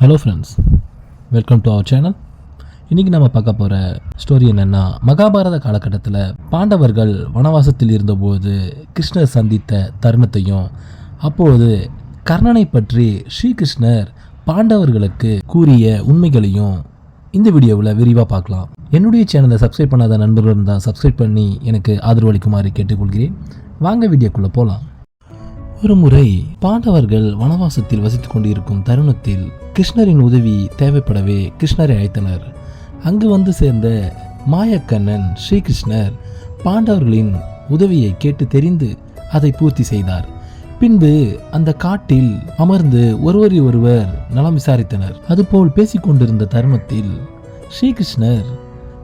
Hello friends welcome to our channel இன்றைக்கி நம்ம பார்க்க போகிற ஸ்டோரி என்னென்னா மகாபாரத காலகட்டத்தில் பாண்டவர்கள் வனவாசத்தில் இருந்தபோது கிருஷ்ணர் சந்தித்த தருணத்தையும் அப்போது கர்ணனை பற்றி ஸ்ரீகிருஷ்ணர் பாண்டவர்களுக்கு கூறிய உண்மைகளையும் இந்த வீடியோவில் விரிவாக பார்க்கலாம். என்னுடைய சேனலை சப்ஸ்கிரைப் பண்ணாத நண்பர்கள் இருந்தால் சப்ஸ்கிரைப் பண்ணி எனக்கு ஆதரவளிக்குமாறு கேட்டுக்கொள்கிறேன். வாங்க வீடியோக்குள்ளே போகலாம் ஒரு முறை பாண்டவர்கள் வனவாசத்தில் வசித்துக் கொண்டிருக்கும் தருணத்தில் கிருஷ்ணரின் உதவி தேவைப்படவே கிருஷ்ணரை அழைத்தனர். அங்கு வந்து சேர்ந்த மாயக்கண்ணன் ஸ்ரீகிருஷ்ணர் பாண்டவர்களின் உதவியை கேட்டு தெரிந்து அதை பூர்த்தி செய்தார். பின்பு அந்த காட்டில் அமர்ந்து ஒருவரை ஒருவர் நலம் விசாரித்தனர். அதுபோல் பேசிக்கொண்டிருந்த தருணத்தில் ஸ்ரீகிருஷ்ணர்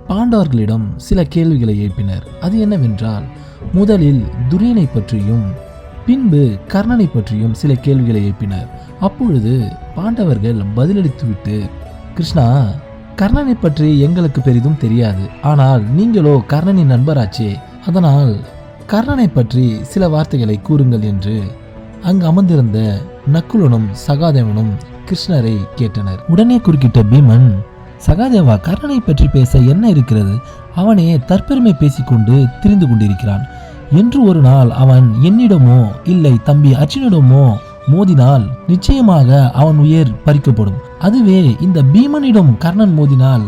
பாண்டவர்களிடம் சில கேள்விகளை எழுப்பினர். அது என்னவென்றால் முதலில் துரியனை பற்றியும் பின்பு கர்ணனை பற்றியும் சில கேள்விகளை எழுப்பினர். அப்பொழுது பாண்டவர்கள் பதிலளித்துவிட்டு கிருஷ்ணா கர்ணனை பற்றி எங்களுக்கு பெரிதும் தெரியாது. ஆனால் நீங்களோ கர்ணனின் நண்பராச்சே. அதனால் கர்ணனை பற்றி சில வார்த்தைகளை கூறுங்கள் என்று அங்கு அமர்ந்திருந்த நக்குலனும் சகாதேவனும் கிருஷ்ணரை கேட்டனர். உடனே குறுக்கிட்ட பீமன் சகாதேவா கர்ணனை பற்றி பேச என்ன இருக்கிறது? அவனே தற்பெருமை பேசிக்கொண்டு திரிந்து கொண்டிருக்கிறான். என்று ஒரு நாள் அவன் என்னிடமோ இல்லை தம்பி அர்ஜுனிடமோ மோதினால் நிச்சயமாக அவன் உயிர் பறிக்கப்படும். அதுவே இந்த பீமனிடம் கர்ணன் மோதினால்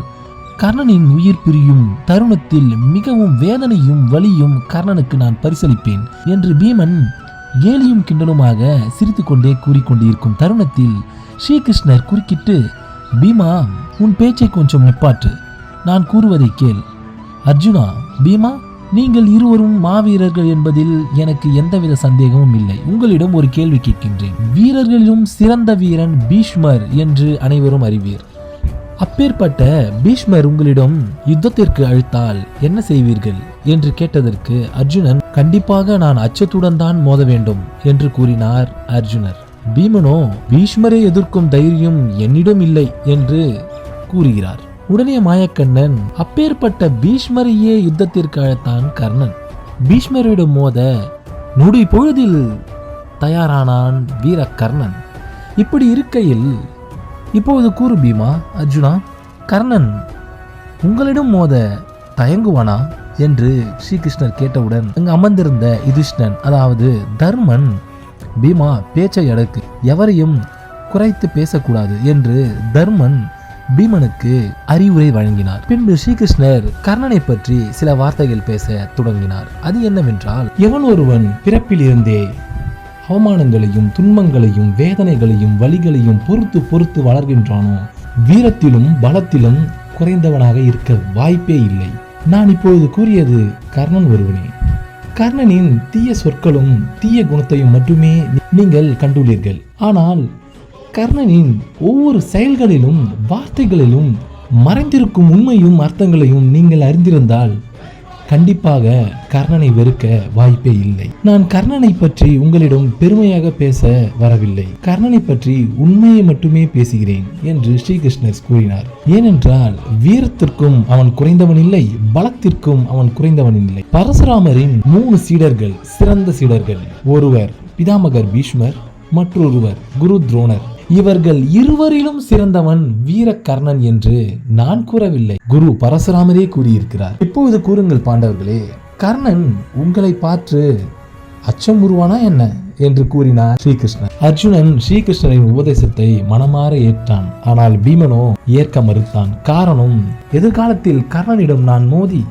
கர்ணனின் உயிர் பிரியும் தருணத்தில் மிகவும் வேதனையும் வலியும் கர்ணனுக்கு நான் பரிசளிப்பேன் என்று பீமன் கேலியும் கிண்டலுமாக சிரித்துக்கொண்டே கூறிக்கொண்டிருக்கும் தருணத்தில் ஸ்ரீகிருஷ்ணர் குறுக்கிட்டு பீமா உன் பேச்சை கொஞ்சம் நிப்பாட்டு. நான் கூறுவதை கேள். அர்ஜுனா பீமா நீங்கள் இருவரும் மாவீரர்கள் என்பதில் எனக்கு எந்தவித சந்தேகமும் இல்லை. உங்களிடம் ஒரு கேள்வி கேட்கின்றேன். வீரர்களிலும் சிறந்த வீரன் பீஷ்மர் என்று அனைவரும் அறிவீர். அப்பேற்பட்ட பீஷ்மர் உங்களிடம் யுத்தத்திற்கு அழைத்தால் என்ன செய்வீர்கள்? என்று கேட்டதற்கு அர்ஜுனன் கண்டிப்பாக நான் அச்சத்துடன் தான் மோத வேண்டும் என்று கூறினார் அர்ஜுனர். பீமனோ பீஷ்மரை எதிர்க்கும் தைரியம் என்னிடம் இல்லை என்று கூறுகிறார். உடனே மாயக்கண்ணன் அப்பேற்பட்ட பீஷ்மரையே யுத்தத்திற்கு அழைத்தான் கர்ணன். பீஷ்மரிடம் மோத நொடி பொழுதில் தயாரானான் வீர கர்ணன் இப்படி இருக்கையில் இப்போது கூறு பீமா அர்ஜுனா கர்ணன் உங்களிடம் மோத தயங்குவானா? என்று ஸ்ரீகிருஷ்ணர் கேட்டவுடன் அங்கு அமர்ந்திருந்த யுதிஷ்ணன் அதாவது தர்மன் பீமா பேச்சை அடக்கு எவரையும் குறைத்து பேசக்கூடாது என்று தர்மன் பீமனுக்கு அறிவுரை வழங்கினார். பின்பு ஸ்ரீகிருஷ்ணர் கர்ணனை பற்றி சில வார்த்தைகள் பேச தொடங்கினார். அது என்னவென்றால் எவன் ஒருவன் பிறப்பில் இருந்தே அவமானங்களையும் துன்பங்களையும் வேதனைகளையும் வலிகளையும் பொறுத்து பொறுத்து வளர்கின்றானோ வீரத்திலும் பலத்திலும் குறைந்தவனாக இருக்க வாய்ப்பே இல்லை. நான் இப்பொழுது கூறியது கர்ணன் ஒருவனே. கர்ணனின் தீய சொற்களும் தீய குணத்தையும் மட்டுமே நீங்கள் கண்டுள்ளீர்கள். ஆனால் கர்ணனின் ஒவ்வொரு செயல்களிலும் வார்த்தைகளிலும் மறைந்திருக்கும் உண்மையும் அர்த்தங்களையும் நீங்கள் அறிந்திருந்தால் கண்டிப்பாக கர்ணனை வெறுக்க வாய்ப்பே இல்லை. நான் கர்ணனை பற்றி உங்களிடம் பெருமையாக பேச வரவில்லை. கர்ணனை பற்றி உண்மையை மட்டுமே பேசுகிறேன் என்று ஸ்ரீகிருஷ்ணர் கூறினார். ஏனென்றால் வீரத்திற்கும் அவன் குறைந்தவன் இல்லை பலத்திற்கும் அவன் குறைந்தவன் இல்லை. பரசுராமரின் மூணு சீடர்கள் சிறந்த சீடர்கள். ஒருவர் பிதாமகர் பீஷ்மர் மற்றொருவர் குரு துரோணர். இவர்கள் இருவரிலும் சிறந்தவன் வீரகர்ணன் என்று நான் கூறவில்லை. குரு பரசுராமரே கூறியிருக்கிறார். இப்பொழுது கூறுங்கள் பாண்டவர்களே கர்ணன் உங்களை பார்த்து அச்சம் உருவானா என்ன என்று கூறினார் ஸ்ரீகிருஷ்ணன் அர்ஜுனன் ஸ்ரீகிருஷ்ணரின் உபதேசத்தை மனமாற ஏற்றான். ஆனால் பீமனோ ஏற்க மறுத்தான். காரணம் எதிர்காலத்தில் கர்ணனிடம் நான் மோதி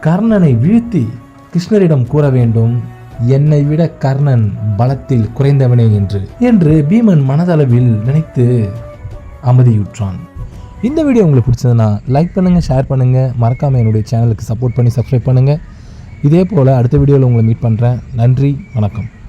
கர்ணனை வீழ்த்தி கிருஷ்ணரிடம் கூற வேண்டும். என்னை விட கர்ணன் பலத்தில் குறைந்தவனே என்று என்று பீமன் மனதளவில் நினைத்து அமைதியுற்றான். இந்த வீடியோ உங்களுக்கு பிடிச்சதுன்னா லைக் பண்ணுங்கள் ஷேர் பண்ணுங்கள் மறக்காமல் என்னுடைய சேனலுக்கு சப்போர்ட் பண்ணி சப்ஸ்கிரைப் பண்ணுங்கள் இதே போல் அடுத்த வீடியோவில் உங்களை மீட் பண்ணுறேன் நன்றி வணக்கம்.